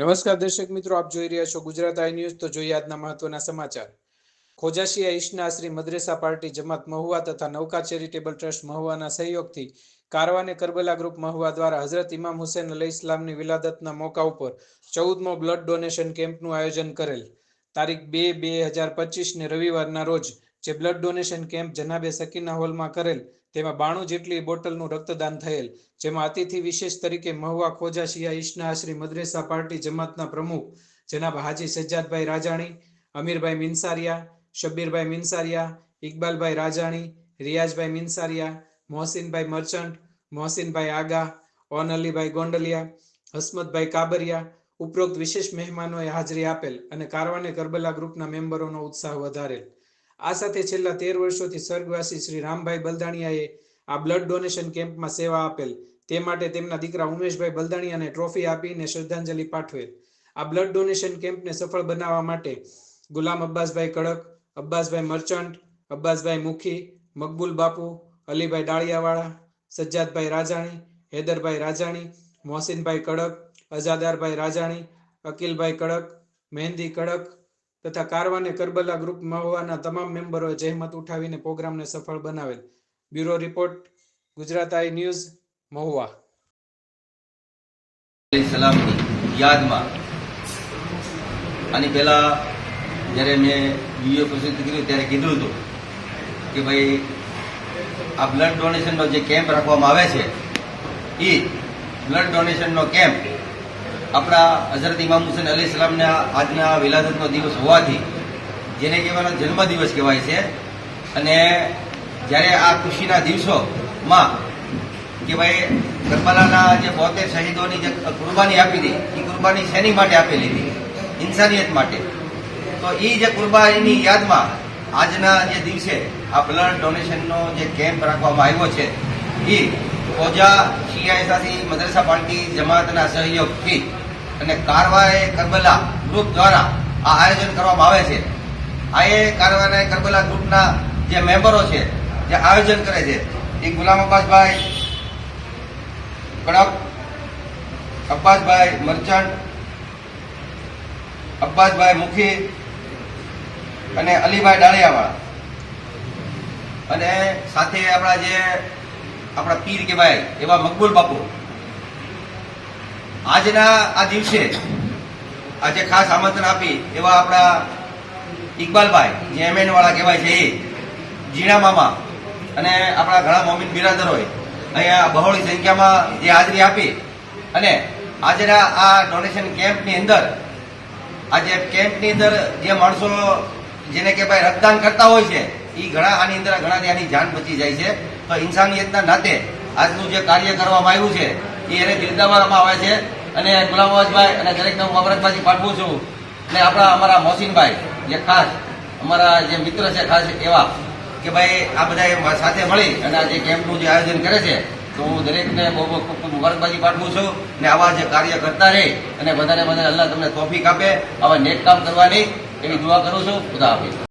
નમસ્કાર દર્શક મિત્રો, આપ જોઈ રહ્યા છો ગુજરાત આઈ ન્યૂઝ. તો જોઈએ આજના મહત્વના સમાચાર. ખોજાશિયા ઈશના શ્રી મદ્રેસા પાર્ટી જમાત મહુવા તથા નૌકા ચેરિટેબલ ટ્રસ્ટ મહુવાના સહયોગથી કારવાને કરબલા ગ્રુપ મહુવા દ્વારા હઝરત ઇમામ હુસેન અલ ઇસ્લામની વિલાદતના મોકા ઉપર ચૌદમો બ્લડ ડોનેશન કેમ્પનું આયોજન કરેલ. તારીખ બે બે હજાર પચીસને રવિવારના રોજ જે બ્લડ ડોનેશન કેમ્પ જનાબે સકીના હોલમાં કરેલ, તેમાં બાણું જેટલી બોટલનું રક્તદાન થયેલ. જેમાં અતિથિ વિશેષ તરીકે મહુવા ખોજા શિયા ઈશના આશરી મદ્રેસા પાર્ટી જમાતના પ્રમુખ જનાબ હાજી સજ્જાદભાઈ રાજાણી, અમીરભાઈ મિનસારિયા, શબ્બીરભાઈ મિનસારિયા, ઇકબાલભાઈ રાજાણી, રિયાઝભાઈ મિનસારિયા, મોહસિનભાઈ મર્ચન્ટ, મોહસિનભાઈ આગા ઓન અલીભાઈ ગોંડલિયા, હસમતભાઈ કાબરિયા ઉપરોક્ત વિશેષ મહેમાનોએ હાજરી આપેલ અને કારવાને કરબલા ગ્રુપના મેમ્બરોનો ઉત્સાહ વધારેલ. આ સાથે છેલ્લા તેર વર્ષોથી સ્વર્ગવાસી શ્રી રામભાઈ બલદાણિયાએ આ બ્લડ ડોનેશન કેમ્પમાં સેવા આપેલ. તે માટે તેમના દીકરા ઉમેશભાઈ બલદાણિયાને ટ્રોફી આપીને શ્રદ્ધાંજલિ પાઠવેલ. આ બ્લડ ડોનેશન કેમ્પને સફળ બનાવવા માટે ગુલામ અબ્બાસભાઈ કડક, અબ્બાસભાઈ મર્ચન્ટ, અબ્બાસભાઈ મુખી, મકબૂલ બાપુ, અલીભાઈ ડાળિયાવાળા, સજ્જાદભાઈ રાજાણી, હેદરભાઈ રાજાણી, મોહસિનભાઈ કડક, અઝાદારભાઈ રાજાણી, અકિલભાઈ કડક, મહેંદી કડક તથા કારવાને કરબલા ગ્રુપમાં હોવાના તમામ મેમ્બરોએ જહેમત ઉઠાવીને પ્રોગ્રામને સફળ બનાવેલ. Bureau report, Gujarat I news, Mahuva. સલામની યાદમાં. આની પહેલા જ્યારે મેં વીડિયો પ્રસિદ્ધ કર્યું ત્યારે કીધું હતું કે ભાઈ, આ બ્લડ ડોનેશનનો જે કેમ્પ રાખવામાં આવે છે એ બ્લડ ડોનેશનનો કેમ્પ આપણા હઝરત ઇમામ હુસેન અલી ઇસ્લામના આજના વિલાદતનો દિવસ હોવાથી, જેને કહેવાનો જન્મદિવસ કહેવાય છે, અને જ્યારે આ ખુશીના દિવસોમાં કે ભાઈ કરબલાના જે બોતેર શહીદોની જે કુરબાની આપી હતી, એ કુરબાની શેની માટે આપેલી હતી? ઇન્સાનિયત માટે. તો એ જે કુરબાનીની યાદમાં આજના જે દિવસે આ બ્લડ ડોનેશનનો જે કેમ્પ રાખવામાં આવ્યો છે, એ ઓજા શિયા મદરસા પાર્ટી જમાતના સહયોગથી અને કારવાએ કરબલા ગ્રુપ દ્વારા આ આયોજન કરવામાં આવે છે. આ એ કારવાને કરબલા ગ્રુપના જે મેમ્બરો છે, જે આયોજન કરે છે, એ ગુલામ અબ્બાસભાઈ, કડક અબ્બાસભાઈ મર્ચન્ટ, અબ્બાસભાઈ મુખી અને અલીભાઈ ડાળિયાવાળા. અને સાથે આપણા જે, આપણા પીર કહેવાય એવા મકબૂલ બાપુ. આજના આ દિવસે આજે ખાસ આમંત્રણ આપી એવા આપણા ઇકબાલભાઈ, જે એમએન વાળા કહેવાય છે એ, જીણા મામા અને આપણા ઘણા મોમિન બિરાદરોએ અહીંયા બહોળી સંખ્યામાં જે હાજરી આપી અને આજના આ ડોનેશન કેમ્પની અંદર, આજે કેમ્પની અંદર જે માણસો જેને કે ભાઈ રક્તદાન કરતા હોય છે એ ઘણા આની અંદર ઘણા આની જાન બચી જાય છે. તો ઇન્સાનિયતના નાતે આજનું જે કાર્ય કરવામાં આવ્યું છે એ એને બિરદાવવામાં આવે છે. અને ગુલામ અવાજભાઈ અને દરેકને હું અમરતભાઈ પાઠવું છું. અને આપણા અમારા મોહસિનભાઈ જે ખાસ અમારા જે મિત્ર છે, ખાસ એવા, કે ભાઈ આ બધા સાથે મળી અને આ જે કેમ્પનું જે આયોજન કરે છે, તો હું દરેકને બહુ બહુ ખૂબ ખૂબ મુબારકબાજી પાઠવું છું. અને આવા જે કાર્ય કરતા રહે અને બધાને બધા અલ્લાહ તમને તોફીક આપે. આવા નેક કામ કરવાની એવી દુઆ કરું છું. ખુદા હાફિઝ.